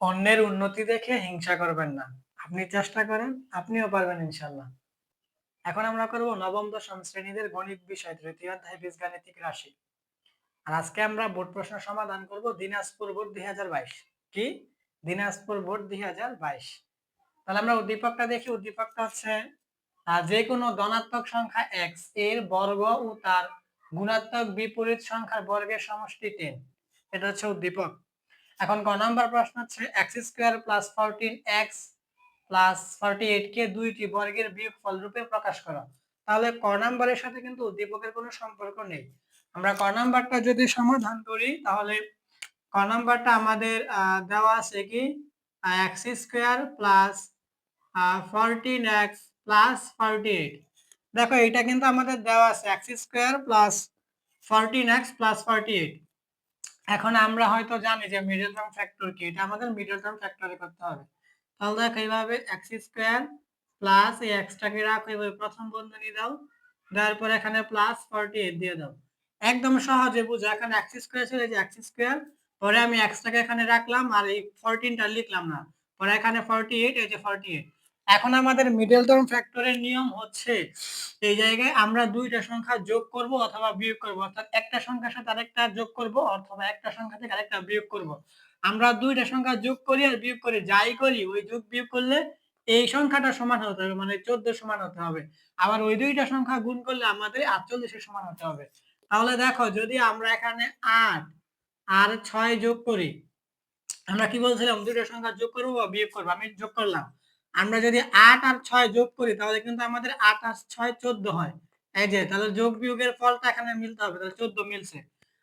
অন্যের উন্নতি দেখে হিংসা করবেন না। আপনি চেষ্টা করেন, আপনিও পারবেন ইনশাল্লাহ এখন আমরা করব নবম, দশম শ্রেণীদের গণিত বিষয়, তৃতীয় অধ্যায়, বীজগাণিতিক রাশি। আর আজকে আমরা বোর্ড প্রশ্ন সমাধান করব দিনাজপুর বোর্ড দুই হাজার বাইশ। কি? দিনাজপুর বোর্ড দুই হাজার বাইশ। তাহলে আমরা উদ্দীপকটা দেখি। উদ্দীপকটা হচ্ছে যে কোনো ধনাত্মক সংখ্যা এক্সের বর্গ ও তার গুণাত্মক বিপরীত সংখ্যার বর্গের সমষ্টি টেন। এটা হচ্ছে উদ্দীপক। এখন ক নাম্বার প্রশ্ন হচ্ছে X square plus fourteen X plus forty কে দুইটি বর্গের বিয়োগফল রূপে প্রকাশ করো। তাহলে ক নাম্বারের সাথে কিন্তু উদ্দীপকের কোনো সম্পর্ক নেই। আমরা ক নাম্বারটা যদি সমাধান করি, তাহলে ক নাম্বারটা আমাদের দেওয়া আছে কি? X square plus fourteen X plus forty eight দেখো এটা কিন্তু আমাদের দেওয়া আছে X square plus fourteen X plus forty eight এখন আমরা হয়তো জানি যে মিডল টার্ম ফ্যাক্টর কি? এটা আমাদের মিডল টার্ম ফ্যাক্টরে করতে হবে। তাহলে দেখো, এইভাবে এক্স স্কোয়ার প্লাস এই এক্সটাকে রাখো, এইভাবে প্রথম বন্ধনী দাও, দেওয়ার পর এখানে প্লাস ফর্টি এইট দিয়ে দাও। একদম সহজে বুঝো, এখানে এক্স স্কোয়ার ছিল যে এক্স স্কোয়ার পরে আমি এক্সটাকে এখানে রাখলাম আর এই ফোরটিনটা লিখলাম না। পরে এখানে ফর্টি এইট এই যে ফর্টি এইট এখন আমাদের মিডল টার্ম ফ্যাক্টরের নিয়ম হচ্ছে এই জায়গায় আমরা দুইটা সংখ্যা যোগ করব অথবা বিয়োগ করব। অর্থাৎ একটা সংখ্যার সাথে আরেকটা যোগ করব অথবা একটা সংখ্যা থেকে আরেকটা বিয়োগ করব। আমরা দুইটা সংখ্যা যোগ করি আর বিয়োগ করি, যাই করি ওই যোগ বিয়োগ করলে এই সংখ্যাটা সমান হতে হবে মানে চোদ্দ সমান হতে হবে। আবার ওই দুইটা সংখ্যা গুণ করলে আমাদের আটচল্লিশের সমান হতে হবে। তাহলে দেখো, যদি আমরা এখানে আট আর ছয় যোগ করি, আমরা কি বলছিলাম? দুইটা সংখ্যা যোগ করব বা বিয়োগ করব, আমি যোগ করলাম। আমরা যদি আট আর ছয় যোগ করি, তাহলে কিন্তু আমাদের আট আর ছয় চোদ্দ হয়। এই যে, তাহলে যোগ বিয়োগের ফলটা এখানে মিলতে হবে, তাহলে চোদ্দ মিলছে।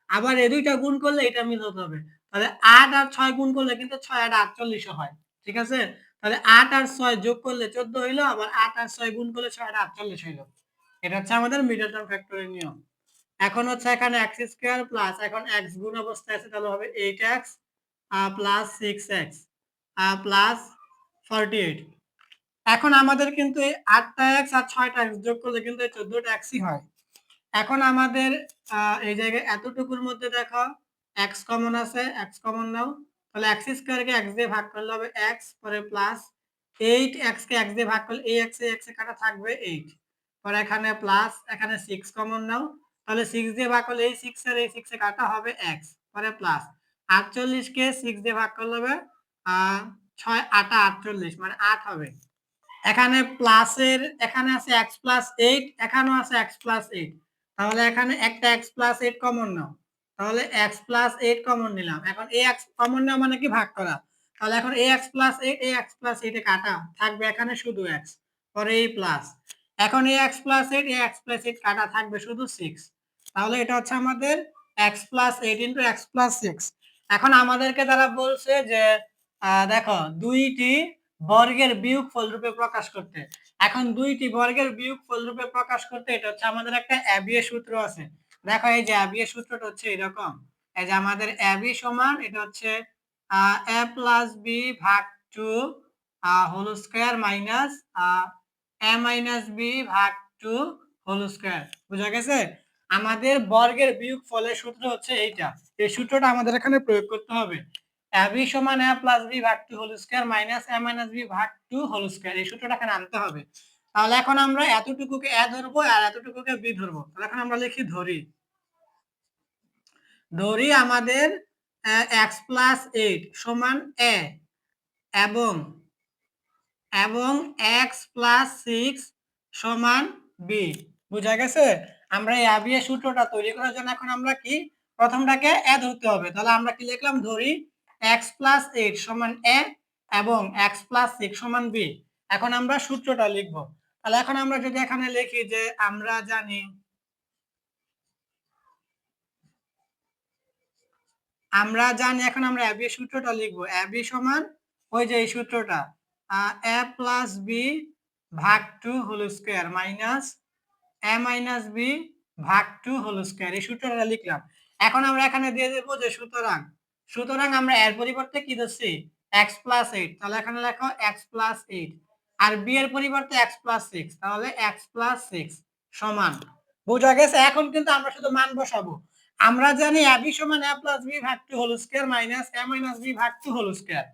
আবার এই দুইটা গুণ করলে এটা মিল হতে হবে। তাহলে আট আর ছয় গুণ করলে কিন্তু ছয় আট আটচল্লিশও হয়, ঠিক আছে? তাহলে আট আর ছয় যোগ করলে চোদ্দ হইল, আবার আট আর ছয় গুণ করলে ছয় আট আটচল্লিশ হইল। এটা হচ্ছে আমাদের মিডল টার্ম ফ্যাক্টরের নিয়ম। এখন হচ্ছে এখানে এক্স স্কোয়ার প্লাস এখন এক্স গুণ অবস্থায় আছে, তাহলে হবে eight X plus six X plus forty eight এখন আমাদের কিন্তু আটটা এক্স আর ছয়টা এক্স যোগ করলে কিন্তু এই চোদ্দটা এক্সই হয়। এখন আমাদের এই জায়গায় এতটুকুর মধ্যে দেখো এক্স কমন আছে এক্স কমন নাও। তাহলে এক্স স্কোয়ারকে এক্স দিয়ে ভাগ করলে হবে এক্স পরে প্লাস এইট এক্স কে এক্স দিয়ে ভাগ করলে এই এক্স এক্স কাটা থাকবে এইট পরে এখানে প্লাস এখানে সিক্স কমন নাও। তাহলে সিক্স দিয়ে ভাগ করলে এই সিক্স এর, এই সিক্স এ কাটা হবে এক্স পরে প্লাস আটচল্লিশ কে সিক্স দিয়ে ভাগ করলে হবে ছয়, আটা আটচল্লিশ মানে আট হবে। এখানে প্লাসের এখানে আছে এক্স প্লাস এইট এখানেও আছে এক্স প্লাস এইট তাহলে এখানে একটা এক্স প্লাস এইট কমন নাও তাহলে এক্স প্লাস এইট কমন নিলাম এখন এ এক্স কমন নেওয়া মানে কি ভাগ করা তাহলে এখন এ এক্স প্লাস এইট এ এক্স প্লাস এইটে কাটা থাকবে এখানে শুধু এক্স পরে এই প্লাস এখন এ এক্স প্লাস এইট এ এক্স প্লাস এইট কাটা থাকবে শুধু সিক্স তাহলে এটা হচ্ছে আমাদের X plus eight into X plus six এখন আমাদেরকে তারা বলছে যে দেখো দুইটি বর্গের বিয়োগ ফল রূপে প্রকাশ করতে। এখন দুইটি বর্গের বিয়োগ ফল রূপে প্রকাশ করতে, এটা হচ্ছে আমাদের একটা অ্যাবিয়ে সূত্র আছে। দেখো, এই যে অ্যাবিয়ে সূত্রটা হচ্ছে এরকম। এই যে আমাদের অ্যাবি সমান, এটা হচ্ছে এ প্লাস বি ভাগ two whole square minus A minus B ভাগ টু, হোল স্কোয়ার। বুঝা গেছে? আমাদের বর্গের বিয়োগ ফলের সূত্র হচ্ছে এইটা। এই সূত্রটা আমাদের এখানে প্রয়োগ করতে হবে। বি সমান এ প্লাস বি ভাগ two whole square minus A minus B ভাগ টু হোল স্কোয়ার এই সূত্রটা এখানে আনতে হবে। তাহলে এখন আমরা এতটুকুকে এ ধরবো আর এতটুকুকে বি ধরবো। তাহলে এখন আমরা লিখি ধরি। ধরি আমাদের এক্স প্লাস এইট সমান এ এবং এবং এক্স প্লাস সিক্স সমান বি বুঝা গেছে? আমরা এই আবিয়া সূত্রটা তৈরি করার জন্য এখন আমরা কি? প্রথমটাকে এ ধরতে হবে। তাহলে আমরা কি লিখলাম? ধরি এক্স প্লাস এইট সমান এ এবং এক্স প্লাস সিক্স সমান বি এখন আমরা সূত্রটা লিখব। তাহলে এখন আমরা যদি এখানে লিখি যে আমরা জানি আমরা জানি, এখন আমরা অ্যাবি সূত্রটা লিখব। অ্যাবি সমান ওই যে এই সূত্রটা। এ প্লাস বি ভাগ two whole square minus A minus B ভাগ টু হোল স্কোয়ার এই সূত্রটা লিখলাম। এখন আমরা এখানে দিয়ে দেবো যে সুতরাং সুতরাং আমরা এর পরিবর্তে কি দিচ্ছি এক্স প্লাস এইট তাহলে এখানে লেখো এক্স প্লাস এইট আর বি এর পরিবর্তে এক্স প্লাস সিক্স তাহলে এক্স প্লাস সিক্স সমান। বোঝা গেছে? এখন কিন্তু আমরা শুধু মান বসাবো। আমরা জানি বি সমান এ প্লাস বি ভাগ two whole square minus A minus B ভাগ টু হোল স্কোয়ার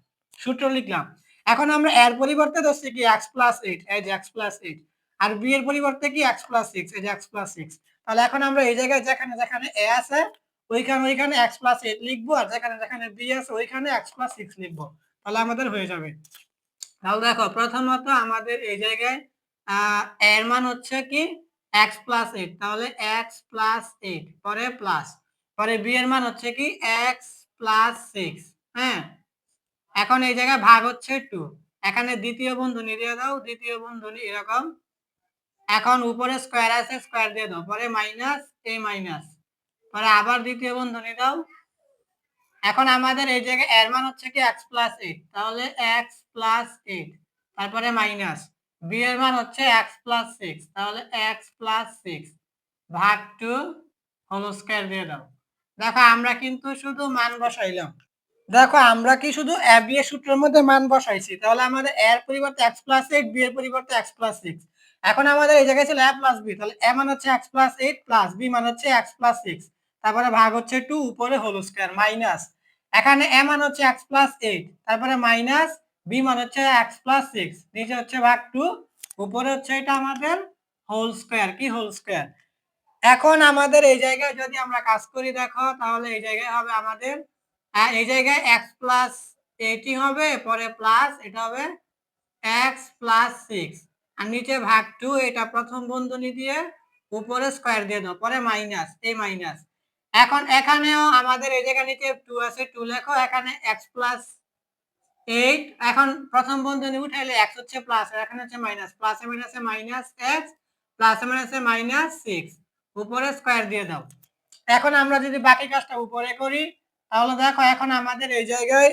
সূত্র লিখলাম। এখন আমরা এর পরিবর্তে ধরছি কি? এক্স প্লাস এইট এই যে এক্স প্লাস এইট আর বি এর পরিবর্তে কি? এক্স প্লাস সিক্স এই যে এক্স প্লাস সিক্স তাহলে এখন আমরা এই জায়গায় যেখানে যেখানে এ আছে ওইখানে ওইখানে এক্স প্লাস এইট লিখব আর যেখানে যেখানে বি আছে ওইখানে এক্স প্লাস সিক্স লিখব। তাহলে আমাদের হয়ে যাবে। তাহলে দেখো, প্রথমত আমাদের এই জায়গায় এর মান হচ্ছে কি? এক্স প্লাস এইট তাহলে এক্স প্লাস এইট পরে প্লাস পরে বি এর মান হচ্ছে কি? এক্স প্লাস সিক্স হ্যাঁ? এখন এই জায়গায় ভাগ হচ্ছে টু এখানে দ্বিতীয় বন্ধনী দিয়ে দাও। দ্বিতীয় বন্ধনী এরকম। এখন উপরে স্কোয়ার আছে স্কোয়ার দিয়ে দাও। পরে মাইনাস এ মাইনাস পরে আবার দ্বিতীয় বন্ধনী দাও এখন আমাদের এই জায়গায় এর মান হচ্ছে কি এক্স প্লাস এইট তাহলে এক্স প্লাস এইট তারপরে মাইনাস বি এর মান হচ্ছে এক্স প্লাস সিক্স তাহলে এক্স প্লাস সিক্স ভাগ টু হোল স্কোয়ার দিয়ে দাও। দেখো, আমরা কিন্তু শুধু মান বসাইলাম। দেখো, আমরা কি শুধু এ বি এর সূত্রের মধ্যে মান বসাইছি? তাহলে আমাদের এর পরিবর্তে এক্স প্লাস এইট বি এর পরিবর্তে এক্স প্লাস সিক্স এখন আমাদের এই জায়গায় ছিল এ প্লাস বি তাহলে এ মান হচ্ছে X plus eight plus B মান হচ্ছে এক্স প্লাস সিক্স তারপরে ভাগ হচ্ছে টু উপরে হোল স্কোয়ার মাইনাস এখানে এ মান হচ্ছে এক্স প্লাস এইট তারপরে মাইনাস বি মান হচ্ছে এক্স প্লাস সিক্স নিচে হচ্ছে ভাগ টু উপরে হচ্ছে এটা আমাদের হোল স্কোয়ার কি হোল স্কোয়ার এখন আমাদের এই জায়গায় যদি আমরা কাজ করি, দেখো, তাহলে এই জায়গায় হবে আমাদের এই জায়গায় এক্স প্লাস এইটি হবে পরে প্লাস এটা হবে এক্স প্লাস সিক্স আর নিচে ভাগ টু এটা প্রথম বন্ধনী দিয়ে উপরে স্কোয়ার দিয়ে দাও, পরে মাইনাস এই মাইনাস এখন এখানেও আমাদের এই জায়গা নিচে টু আছে টু লেখো, এখানে এক্স প্লাস এইট এখন প্রথম বন্ধনী উঠাইলে এক্স হচ্ছে প্লাস এখানে হচ্ছে মাইনাস প্লাসে মাইনাসে মাইনাস এক্স প্লাসে মাইনাসে মাইনাস সিক্স উপরে স্কোয়ার দিয়ে দাও। এখন আমরা যদি বাকি কাজটা উপরে করি, তাহলে দেখো এখন আমাদের এই জায়গায়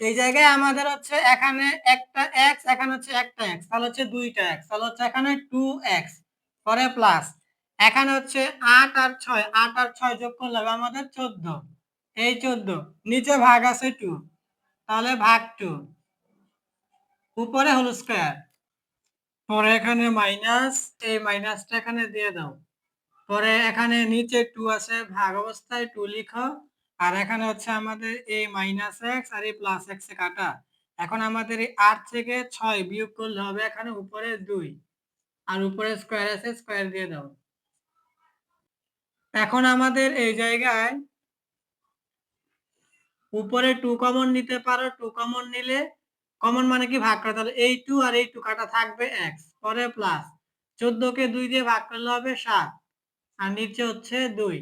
এই জায়গায় আমাদের হচ্ছে এখানে একটা এক্স এখানে হচ্ছে একটা এক্স তাহলে হচ্ছে দুইটা এক্স তাহলে হচ্ছে এখানে টু এক্স পরে প্লাস এখানে হচ্ছে আট আর ছয়, আট আর ছয় যোগ করলে হবে আমাদের চোদ্দ। এই চোদ্দ, নিচে ভাগ আছে টু তাহলে ভাগ টু উপরে হলো স্কোয়ার পরে এখানে মাইনাস এই মাইনাসটা এখানে দিয়ে দাও। পরে এখানে নিচে টু আছে, ভাগ অবস্থায় টু লিখো। আর এখানে হচ্ছে আমাদের এই মাইনাস এক্স আর এই প্লাস এক্স এ কাটা। এখন আমাদের এই আট থেকে ছয় বিয়োগ করলে হবে এখানে উপরে দুই। আর উপরে স্কোয়ার আছে স্কোয়ার দিয়ে দাও। এখন আমাদের এই জায়গায় উপরে টু কমন নিতে পারো টু কমন নিলে কমন মানে কি? ভাগ করা। তাহলে এই টু আর এই টু কাটা থাকবে এক্স পরে প্লাস চোদ্দকে দুই দিয়ে ভাগ করলে হবে সাত, আর নিচে হচ্ছে দুই।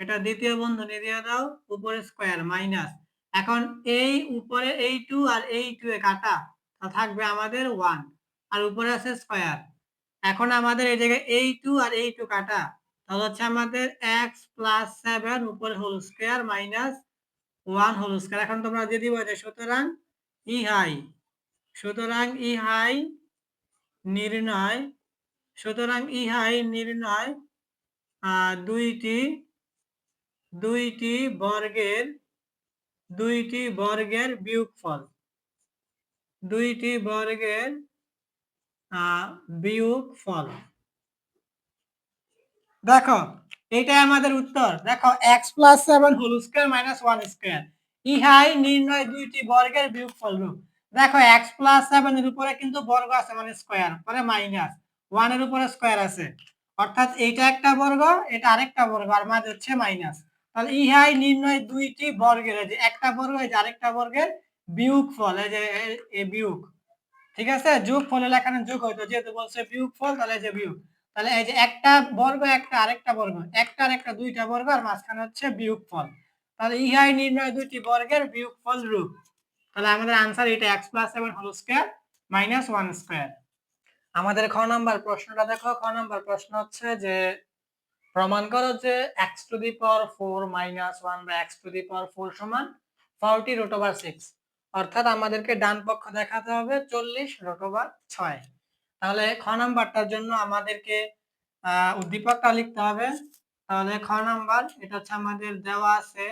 এটা দ্বিতীয় বন্ধনী দিয়ে দাও, উপরে স্কোয়ার মাইনাস এখন এই উপরে এই টু আর এই টু এ কাটা থাকবে আমাদের ওয়ান আর উপরে আছে স্কোয়ার এখন আমাদের এই জায়গায় এই টু আর এই টু কাটা। তাহলে হচ্ছে আমাদের এক্স প্লাস সেভেন উপরে whole square minus one whole square এখন তোমরা যদি যে সুতরাং ই হাই সুতরাং ই হাই নির্ণয়, সুতরাং ই হাই নির্ণয় দুইটি দুইটি বর্গের দুইটি বর্গের বিয়োগফল, দুইটি বর্গের বিয়োগফল। দেখো, এইটাই আমাদের উত্তর। দেখো X plus seven whole square minus one square ইহাই নির্ণয় দুইটি বর্গের বিয়োগফল রূপ দেখো এক্স প্লাস সেভেন এর উপরে কিন্তু বর্গ আছে মানে স্কোয়ার পরে মাইনাস ওয়ানের উপরে স্কোয়ার আছে। অর্থাৎ এইটা একটা বর্গ, এটা আরেকটা বর্গ, আর মাঝে হচ্ছে মাইনাস তাহলে ইহাই নির্ণয় দুইটি বর্গের যে একটা বর্গ, এই যে আরেকটা বর্গের বিয়োগ ফল এই যে বিয়োগ। ঠিক আছে? যোগ ফল এখানে যোগ হইতো যেহেতু বলছে বিয়োগ ফল তাহলে যে বিয়োগ। তাহলে এই যে একটা বর্গ, একটা আরেকটা বর্গ, একটা আর একটা দুইটা বর্গ, আর মাঝখানে হচ্ছে বিয়োগ ফল তাহলে ইহাই নির্ণয় দুইটি বর্গের বিয়োগ ফল রূপ। তাহলে আমাদের আনসার এটা X plus seven whole square minus one square আমাদের খ নাম্বার প্রশ্নটা দেখো। খ নাম্বার প্রশ্ন হচ্ছে যে, প্রমাণ করো যে X to the power four minus one বা X to the power four সমান ফর্টি রুট ওভার সিক্স অর্থাৎ আমাদেরকে ডান পক্ষ দেখাতে হবে চল্লিশ রুট ওভার ছয়। তাহলে খ নাম্বারটার জন্য আমাদেরকে উদ্দীপকটা লিখতে হবে। তাহলে খ নাম্বার, এটা হচ্ছে আমাদের দেওয়া আছে।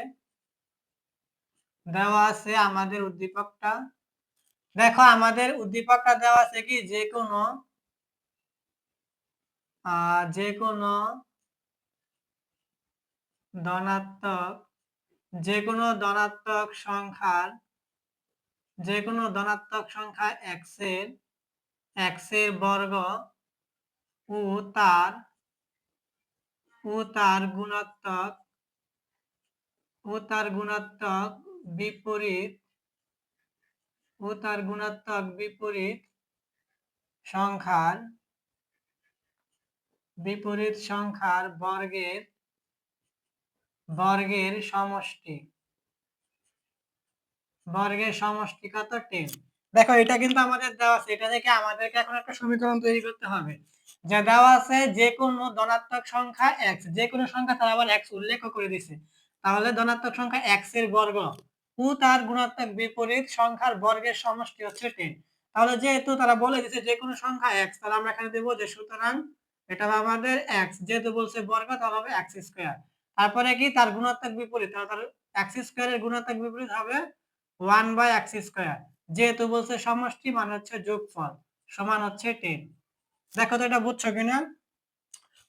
দেওয়া আছে আমাদের উদ্দীপকটা। দেখো, আমাদের উদ্দীপকটা দেওয়া আছে কি? যে কোনো যে কোনো ধনাত্মক, যে কোনো ধনাত্মক সংখ্যার, যে কোনো ধনাত্মক সংখ্যা এক্সের এক্সের বর্গ ও তার ও তার গুণাত্মক, ও তার গুণাত্মক বিপরীত, ও তার গুণাত্মক বিপরীত সংখ্যার বিপরীত সংখ্যার বর্গের বর্গের সমষ্টি। বর্গের সমষ্টি কত? টেন। দেখো, এটা কিন্তু আমাদের দেওয়া আছে। এটা থেকে আমাদেরকে এখন একটা সমীকরণ তৈরি করতে হবে। যা দেওয়া আছে যে কোনো ধনাত্মক সংখ্যা x, যে কোনো সংখ্যা তার আবার x উল্লেখ করে দিছে তাহলে ধনাত্মক সংখ্যা x এর বর্গ। ও তার গুণাত্মক বিপরীত সংখ্যার বর্গের সমষ্টি হচ্ছে টেন তাহলে যেহেতু তারা বলে দিছে যে কোনো সংখ্যা x, তাহলে আমরা এখানে দেবো যে সুতরাং এটা আমাদের x যেহেতু বলছে বর্গ, তাহলে হবে x স্কয়ার তারপরে কি? তার গুণাত্মক বিপরীত। তাহলে তার x স্কয়ারের গুণাত্মক বিপরীত হবে 1 বাই x স্কয়ার যেহেতু বলছে সমষ্টি মানে হচ্ছে যোগফল, সমান হচ্ছে 10 দেখো তো এটা বুঝছ কিনা?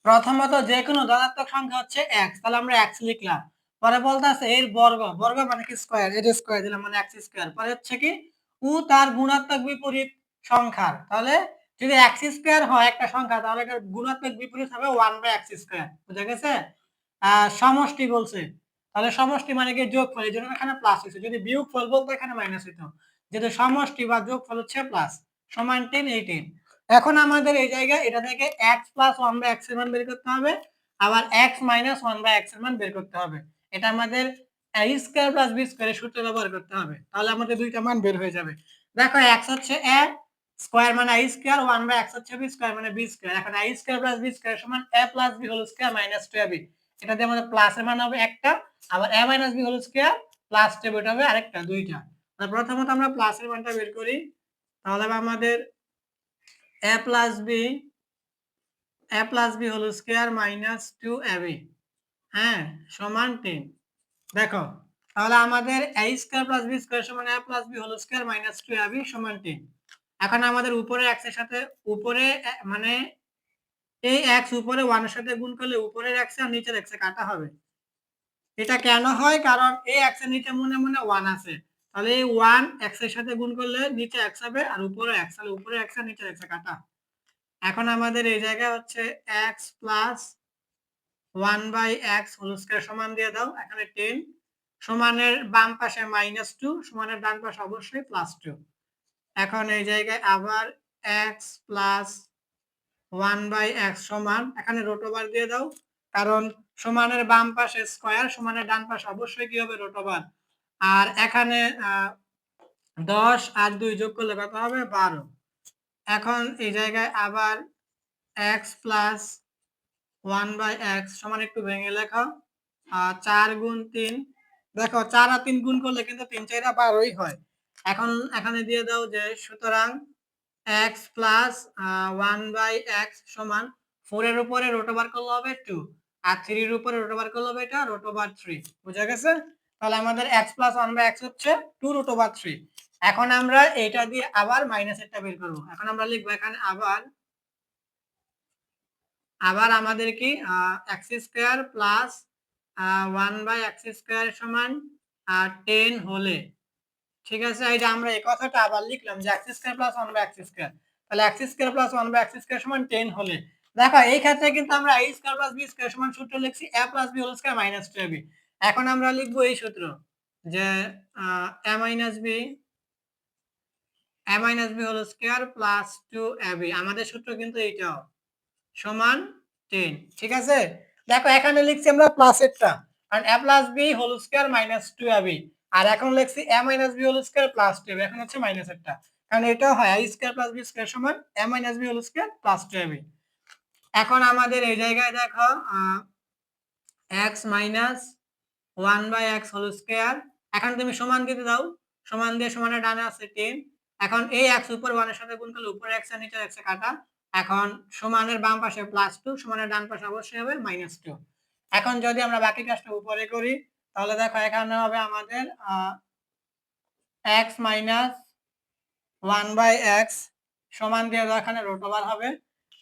প্রথমত যে কোনো ধনাত্মক সংখ্যা হচ্ছে x তাহলে আমরা x লিখলাম। পরে বলতেছে এর বর্গ বর্গ মানে কি স্কয়ার এর স্কয়ার দিলাম মানে x স্কয়ার পরে হচ্ছে কি ও তার গুণাত্মক বিপরীত সংখ্যার। তাহলে যদি x স্কোয়ার হয় একটা সংখ্যা, তাহলে এটার গুণাত্মক বিপরীত হবে ওয়ান বাই x স্কোয়ার বুঝা গেছে? সমষ্টি বলছে। তাহলে সমষ্টি মানে কি যোগফল? এই জন্য এখানে প্লাস হয়েছে। যদি বিয়োগফল বলতো, এখানে মাইনাস হইতো। যেহেতু সমষ্টি বা যোগফল হচ্ছে প্লাস সমান টেন এই টেন এখন আমাদের এই জায়গায় এটা থেকে এক্স প্লাস ওয়ান বাই এক্সের মান বের করতে হবে, আবার এক্স মাইনাস ওয়ান বাই এক্সের মান বের করতে হবে। এটা আমাদের a স্কয়ার প্লাস বি স্কয়ারের সূত্র ব্যবহার করতে হবে, তাহলে আমাদের দুইটা মান বের হয়ে যাবে। দেখো এক্স হচ্ছে এ স্কয়ার মানে a square one by x হচ্ছে বি স্কয়ার মানে b স্কয়ার এখন a square plus b square সমান a plus b whole square minus two ab এটা দিয়ে আমাদের প্লাসের মান হবে একটা, আবার a minus b whole square plus two হবে আরেকটা, দুইটা। প্রথমত আমরা প্লাসের মানটা বের করি। তাহলে আমাদের a plus b, a plus b whole square minus two ab হ্যাঁ সমান টেন দেখো, তাহলে আমাদের a square plus b square সমান a plus b whole square minus two ab সমান টেন এখন আমাদের উপরে এর সাথে, উপরে মানে এই x উপরে 1 এর সাথে গুণ করলে উপরের x আর নিচের x এ কাটা হবে। এটা কেন হয়? কারণ এই এর নিচে মনে মনে 1 আছে। তাহলে এই 1 x এর সাথে গুণ করলে নিচে এক্স হবে আর উপরে x, তাহলে উপরে x আর নিচে x এ কাটা। এখন আমাদের এই জায়গায় হচ্ছে x plus one by x whole square সমান দিয়ে দাও, এখানে টেন সমানের বাম পাশে মাইনাস টু সমানের ডান পাশে অবশ্যই প্লাস টু এখন এই জায়গায় আবার x plus one by x সমান, এখানে রোটোবার দিয়ে দাও। কারণ সমানের বাম পাশে স্কয়ার সমানের ডান পাশে অবশ্যই কি হবে? রোটোবার আর এখানে দশ আর দুই যোগ করলে কত হবে? বারো। এখন এই জায়গায় আবার x plus one by x সমান একটু ভেঙে লেখো। চার গুণ তিন। দেখো, চার আর তিন গুণ করলে কিন্তু তিন চারটা বারোই হয়। এখন এখানে দিয়ে দাও যে, সুতরাং x plus one by x সমান ফোরের উপরে রোটোবার করলে হবে টু আর থ্রির উপরে রোটোবার করলে হবে এটা রোটোবার থ্রি বুঝা গেছে? তাহলে আমাদের x plus one by x হচ্ছে টু রোটোবার থ্রি এখন আমরা এটা দিয়ে আবার মাইনাসেরটা বের করব। এখন আমরা লিখব এখানে আবার আবার আমাদের কি x square plus one by x square সমান টেন হলে। ঠিক আছে? এই যে আমরা এই কথাটা আবার লিখলাম যে x square plus one by x square তাহলে x square plus one by x square সমান টেন হলে। দেখো, এই ক্ষেত্রে কিন্তু আমরা a square plus b square সমান সূত্র লিখছি a plus b whole square minus two b এখন আমরা লিখব এই সূত্র যে a minus b a minus b whole square plus two a b আমাদের সূত্র কিন্তু এইটাও। সমান টেন ঠিক আছে? দেখো, এখানে লিখছি আমরা প্লাসেরটা কারণ a plus b whole square minus two a b আর এখন লিখছি a minus b whole square plus two এখন হচ্ছে মাইনাসেরটা কারণ এটাও হয় a square plus b square সমান a minus b whole square plus two b এখন আমাদের এই জায়গায় দেখো x minus one by x whole square এখন তুমি সমান দিতে দাও। সমান দিয়ে সমানের ডানে আছে টেন এখন এই এক্স উপর ওয়ানের সাথে গুণ করলে উপরে এক্স আর নিচে এক্স কাটা। এখন সমানের বাম পাশে প্লাস টু সমানের ডান পাশে অবশ্যই হবে মাইনাস টু এখন যদি আমরা বাকি কাজটা উপরে করি, তাহলে দেখো এখানে হবে আমাদের x minus one by x সমান দিয়ে এখানে রোটোবার হবে।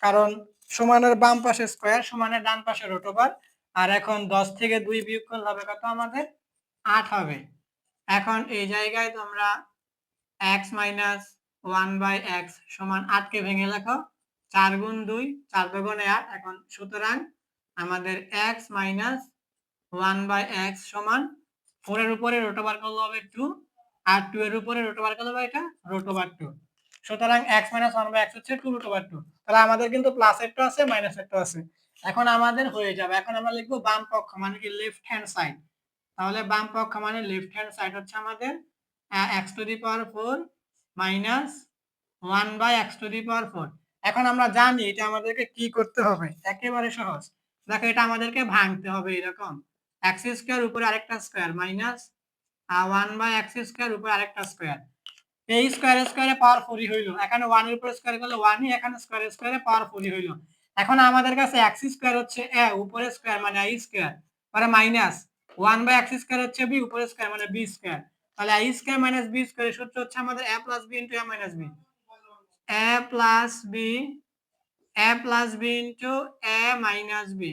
কারণ সমানের বাম পাশে স্কোয়ার সমানের ডান পাশে রোটোবার আর এখন দশ থেকে দুই বিয়োগ করলে হবে কত আমাদের? আট হবে। এখন এই জায়গায় তোমরা x minus one by x সমান আটকে ভেঙে লেখো। চার গুণ দুই, চার দুগুণে আট। এখন সুতরাং আমাদের x minus one by x সমান ফোর এর উপরে রোটো বার করলে হবে টু আর টু এর উপরে রোটো বার করলে হবে এটা রোটো বার টু সুতরাং x minus one by x হচ্ছে টু রোটো বার টু তাহলে আমাদের কিন্তু প্লাস একটা আছে মাইনাস একটা আছে। এখন আমাদের হয়ে যাবে। এখন আমরা লিখব বাম পক্ষ মানে কি লেফট হ্যান্ড সাইড তাহলে বাম পক্ষ মানে লেফট হ্যান্ড সাইড হচ্ছে আমাদের x to the power four minus one by x to the power four এখন আমরা জানি এটা আমাদেরকে কি করতে হবে। একেবারে সহজ। দেখো, এটা আমাদেরকে ভাঙতে হবে এরকম। এক্স স্কোয়ার উপরে আরেকটা square minus one by x square উপরে আরেকটা স্কোয়ার এই স্কোয়ার স্কোয়ারে পাওয়ার ফোরই হইল। এখানে ওয়ানের উপরে স্কোয়ার করলে ওয়ানই এখানে স্কোয়ার স্কোয়ারে পাওয়ার ফোরই হইল। এখন আমাদের কাছে এক্স স্কোয়ার হচ্ছে এ উপরে স্কোয়ার মানে আই স্কোয়ার পরে minus one by x square হচ্ছে বি উপরে স্কোয়ার মানে বি স্কোয়ার তাহলে a square minus b square সূত্র হচ্ছে আমাদের a plus b into a minus b a plus b a plus b into a minus b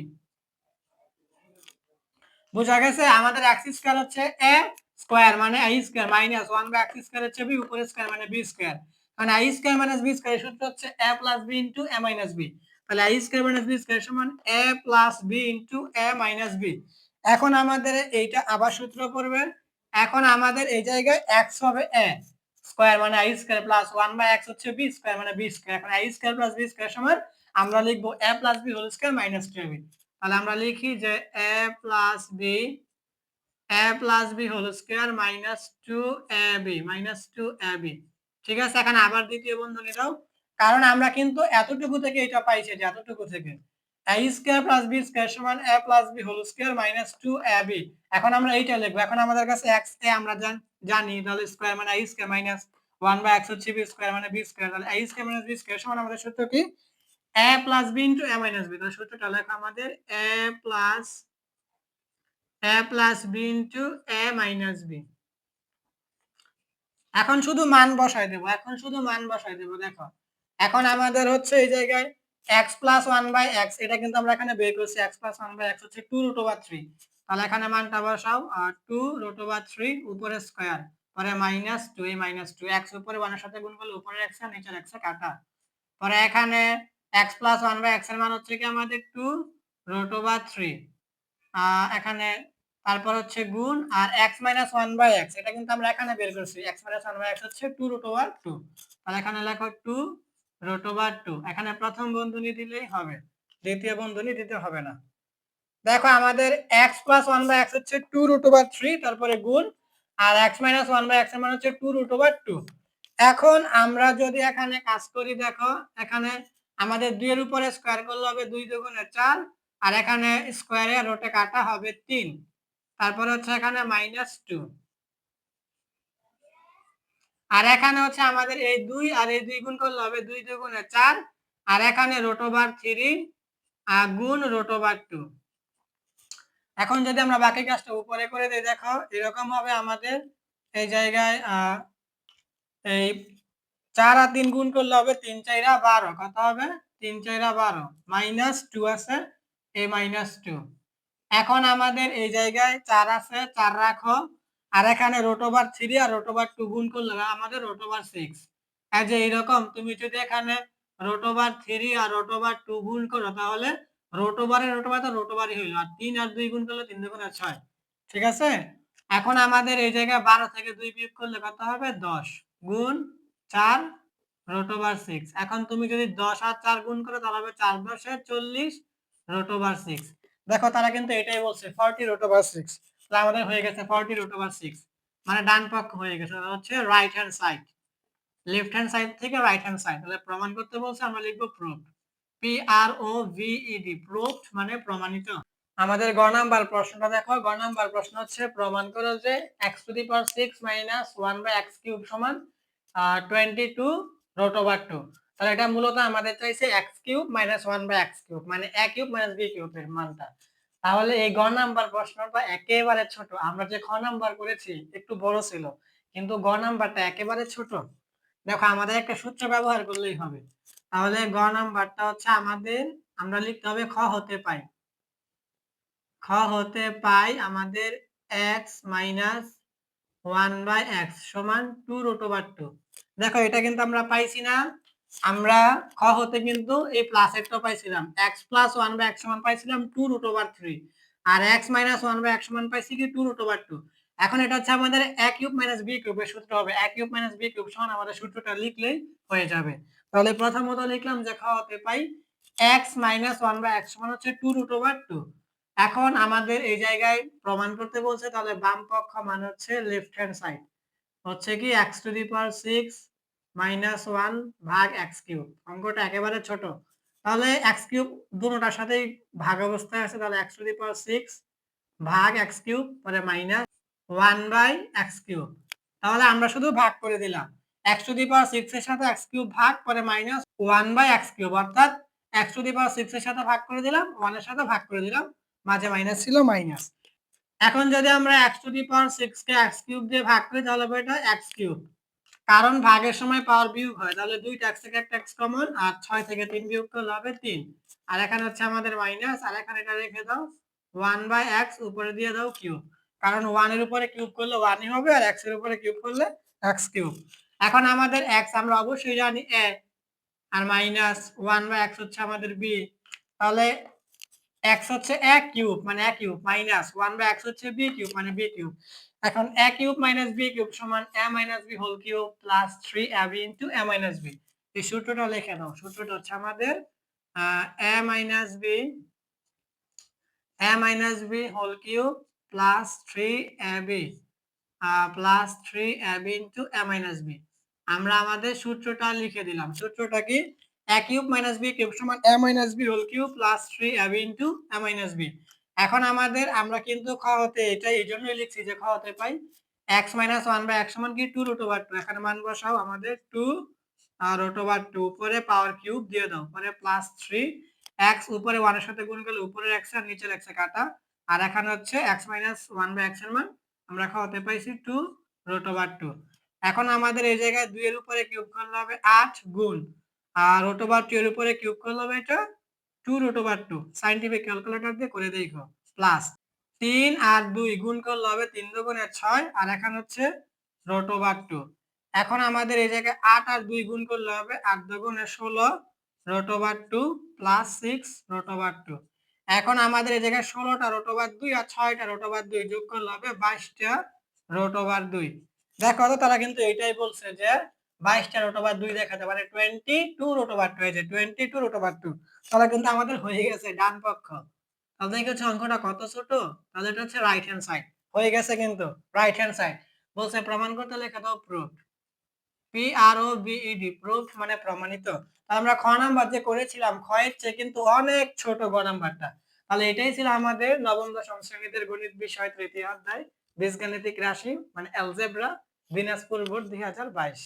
বোঝা গেছে? আমাদের এক্স স্কোয়ার হচ্ছে এ স্কোয়ার মানে a square minus one by x square হচ্ছে b উপরে স্কোয়ার মানে বি স্কোয়ার মানে a square minus B square সূত্র হচ্ছে A plus B into A minus B তাহলে I square minus B square সমান A plus B into A minus B এখন আমাদের এইটা আবার সূত্র পড়বে। এখন আমাদের এই জায়গায় এক্স হবে এ স্কোয়ার মানে a square plus one by x হচ্ছে বি স্কোয়ার মানে বি স্কোয়ার এখন a square plus b square সমান আমরা লিখব a plus b whole square minus two b তাহলে আমরা লিখি যে a plus b a plus b whole square minus two a b minus two a b ঠিক আছে? এখন আবার দ্বিতীয় বন্ধনী দাও কারণ আমরা কিন্তু এতটুকু থেকে এটা পাইছি যে এতটুকু থেকে। A square plus b square সমান a plus b whole square minus 2ab এখন আমরা এইটা লিখব। এখন আমাদের কাছে x, a আমরা জানি তাহলে স্কয়ার মানে a square minus 1 by x হচ্ছে b স্কয়ার মানে b স্কয়ার তাহলে a square minus b square সমান আমাদের সূত্র কি? A plus b into a minus b তাহলে সূত্রটা লেখা আমাদের a plus a plus b into a minus b এখন শুধু মান বসাই দেব। এখন শুধু মান বসাই দেব, দেখো। এখন আমাদের হচ্ছে এই জায়গায় x plus one by x এটা কিন্তু আমরা এখানে বের করছি, x plus one by x হচ্ছে টু রুট ওভার থ্রি তাহলে এখানে মানটা বসাও টু রুট ওভার থ্রি উপরে স্কোয়ার পরে মাইনাস টু এই মাইনাস টু এক্স উপরে ওয়ানের সাথে গুণ করলে উপরে এক্স আর নিচের এক্স কাটা। পরে এখানে এক্স প্লাস ওয়ান বাই এক্সের মান হচ্ছে কি আমাদের টু রুট ওভার থ্রি এখানে তারপর হচ্ছে গুণ, আর x minus one by x এটা কিন্তু আমরা এখানে বের করছি x minus one by x হচ্ছে টু রুট ওভার টু তাহলে এখানে লেখো টু রুট ওভার টু এখানে প্রথম বন্ধনী দিলেই হবে, দ্বিতীয় বন্ধনী দিতে হবে না। দেখো আমাদের x plus one by x হচ্ছে টু রুট ওভার থ্রি তারপরে গুণ, আর এক্স মাইনাস ওয়ান বাই এক্সের মান হচ্ছে টু রুট ওভার টু এখন আমরা যদি এখানে কাজ করি, দেখো এখানে আমাদের দুইয়ের উপরে স্কোয়ার করলে হবে দুই দুগুণে চার, আর এখানে স্কোয়ারে রোটে কাটা হবে তিন। তারপরে হচ্ছে এখানে মাইনাস টু আর এখানে হচ্ছে আমাদের এই দুই আর এই দুই গুণ করলে হবে দুই দুগুণে চার। আর এখানে রোটোবার থ্রি আর গুণ রোটোবার টু এখন যদি আমরা বাকি কাজটা উপরে করে দিই, দেখো এরকম হবে আমাদের এই জায়গায় এই চার আর তিন গুণ করলে হবে তিন চাইরা বারো। কত হবে? তিন চাইরা বারো। মাইনাস টু আছে, এই মাইনাস টু এখন আমাদের এই জায়গায় চার আছে, চার রাখো। আর এখানে রোটোবার থ্রি আর রোটোবার টু গুণ করলে আমাদের রোটোবার সিক্স এই যে এইরকম তুমি যদি এখানে রোটোবার থ্রি আর রোটোবার টু গুণ করো তাহলে রোটোবারের রোটোবার তো রোটোবারই হইল আর তিন আর দুই গুণ করলে তিন দুগুণে ছয় ঠিক আছে এখন আমাদের এই জায়গায় বারো থেকে দুই বিয়োগ করলে কত হবে দশ গুণ চার রোটোবার সিক্স এখন তুমি যদি দশ আর চার গুণ করো তাহলে হবে চার দশে চল্লিশ রোটোবার সিক্স দেখো তারা কিন্তু এটাই বলছে ফর্টি রোটোবার সিক্স আমাদের হয়ে গেছে ফর্টি রুট ওভার সিক্স মানে ডান পক্ষ হয়ে গেছে হচ্ছে right hand side left hand side থেকে রাইট হ্যান্ড সাইড তাহলে প্রমাণ করতে বলছে, আমরা লিখব proof P R O V E D proof মানে প্রমাণিত। আমাদের গ নাম্বার প্রশ্নটা দেখো। গ নাম্বার প্রশ্ন হচ্ছে, প্রমাণ করো যে x to the power six minus one by x cube সমান twenty two root over two তাহলে এটা মূলত আমাদের চাইছে x cube minus one by x cube মানে এ কিউব মাইনাস বি কিউবের মানটা। তাহলে এই গ নাম্বার প্রশ্নটা একেবারে ছোট। আমরা যে খ নাম্বার করেছি, একটু বড় ছিল। কিন্তু গ নাম্বারটা একেবারে ছোট। দেখো, আমাদের একটা সূত্র ব্যবহার করলেই হবে। তাহলে গ নাম্বারটা হচ্ছে আমাদের, আমরা লিখতে হবে খ হতে পাই। খ হতে পাই আমাদের x minus one by x সমান টু রুট ওভার টু দেখো, এটা কিন্তু আমরা পাইছি না। আমরা খ হতে কিন্তু এই প্লাস একটা পাইছিলাম। X plus one by x সমান পাইছিলাম two root over three R x minus one by x সমান পাইছি কি টু রুট ওভার টু এখন এটা হচ্ছে আমাদের এ কিউব মাইনাস বি কিউবের সূত্র হবে। A cube minus b cube সমান আমাদের সূত্রটা লিখলেই হয়ে যাবে। তাহলে প্রথমত লিখলাম যে খ হতে পাই x minus one by x সমান হচ্ছে টু রুট ওভার টু এখন আমাদের এই জায়গায় প্রমাণ করতে বলছে, তাহলে বাম পক্ষ মানে হচ্ছে লেফট হ্যান্ড সাইড হচ্ছে কি x to the power six minus one ভাগ এক্স কিউব অঙ্কটা একেবারে ছোট। তাহলে এক্স কিউব দুটোটার সাথেই ভাগ অবস্থায় আছে, তাহলে x to the power six ভাগ এক্স কিউব পরে minus one by x cube তাহলে আমরা শুধু ভাগ করে দিলাম। X to the power six এর সাথে এক্স কিউব ভাগ পরে minus one by x cube অর্থাৎ x to the power six এর সাথে ভাগ করে দিলাম ওয়ানের সাথে ভাগ করে দিলাম, মাঝে মাইনাস ছিল মাইনাস এখন যদি আমরা x to the power six K x cube দিয়ে ভাগ করি, তাহলে এটা এক্স কিউব কারণ ভাগের সময় পাওয়ার বিয়োগ হয়, তাহলে দুই এক্স থেকে একটা এক্স কমন আর ছয় থেকে তিন বিয়োগ করলে হবে তিন। আর এখানে হচ্ছে আমাদের মাইনাস আর এখানে এটা রেখে দাও ওয়ান বাই এক্স উপরে দিয়ে দাও কিউব কারণ ওয়ানের উপরে কিউব করলে ওয়ানই হবে, আর এক্সের উপরে কিউব করলে এক্স কিউব এখন আমাদের এক্স আমরা অবশ্যই জানি এ আর মাইনাস ওয়ান বাই এক্স হচ্ছে আমাদের বি তাহলে এক্স হচ্ছে এ কিউব মানে a cube, minus one by x হচ্ছে বি কিউব মানে বি কিউব। এখন a cube minus b cube সমান a minus b whole cube plus three a b b এই সূত্রটা লিখে দাও সূত্রটা হচ্ছে আমাদের a minus b a minus b whole cube plus three a b plus three b আমরা আমাদের সূত্রটা লিখে দিলাম। সূত্রটা কি? A cube minus b cube সমান a minus b whole cube plus three a b into a minus b এখন আমাদের আমরা কিন্তু খ হতে এটা এই জন্যই লিখছি যে খ হতে পাই x minus one by x সমান কি? টু রুট ওভার টু এখানে মান বসাও আমাদের টু রুট ওভার টু উপরে পাওয়ার কিউব দিয়ে দাও। পরে প্লাস থ্রি এক্স উপরে ওয়ানের সাথে গুণ করলে উপরের এক্স আর নিচের এক্স কাটা। আর এখানে হচ্ছে এক্স মাইনাস ওয়ান বাই এক্সের মান। আমরা খ হতে পাইছি টু রুট ওভার টু এখন আমাদের এই জায়গায় দুই এর উপরে কিউব করলে হবে আট গুণ। আর রুট ওভার টু এর উপরে কিউব করলে হবে এটা। Two root over two scientific calculator দিয়ে করে দেখো। প্লাস তিন আর দুই গুণ করলে হবে তিন দুগুণে ছয়, আর এখানে হচ্ছে রোট ওভার টু এখন আমাদের এই জায়গায় আট আর দুই গুণ করলে হবে আট দুগুণে ষোলো root two plus six root two এখন আমাদের এই জায়গায় ষোলোটা রোট ওভার দুই আর ছয়টা রোট ওভার দুই যোগ করলে হবে বাইশটা রোট ওভার দুই। দেখো তো তারা কিন্তু এইটাই বলছে যে বাইশটা রোট ওভার দুই দেখাতে পারে twenty two root over two হয়েছে twenty two root over two তাহলে কিন্তু আমাদের হয়ে গেছে ডান পক্ষ। তাহলে হচ্ছে অঙ্কটা কত ছোট? তাহলে এটা হচ্ছে রাইট হ্যান্ড সাইড হয়ে গেছে কিন্তু রাইট হ্যান্ড সাইড বলছে প্রমাণ করতে লেখা দাও proof P R O B E D proof মানে প্রমাণিত। আমরা খ নাম্বার যে করেছিলাম ক্ষয়ের চেয়ে কিন্তু অনেক ছোট গ নাম্বারটা তাহলে এটাই ছিল আমাদের নবম দশম শ্রেণীদের গণিত বিষয় তৃতীয় অধ্যায়, বীজগাণিতিক রাশি মানে অ্যালজেব্রা দিনাজপুর বোর্ড দুই হাজার বাইশ।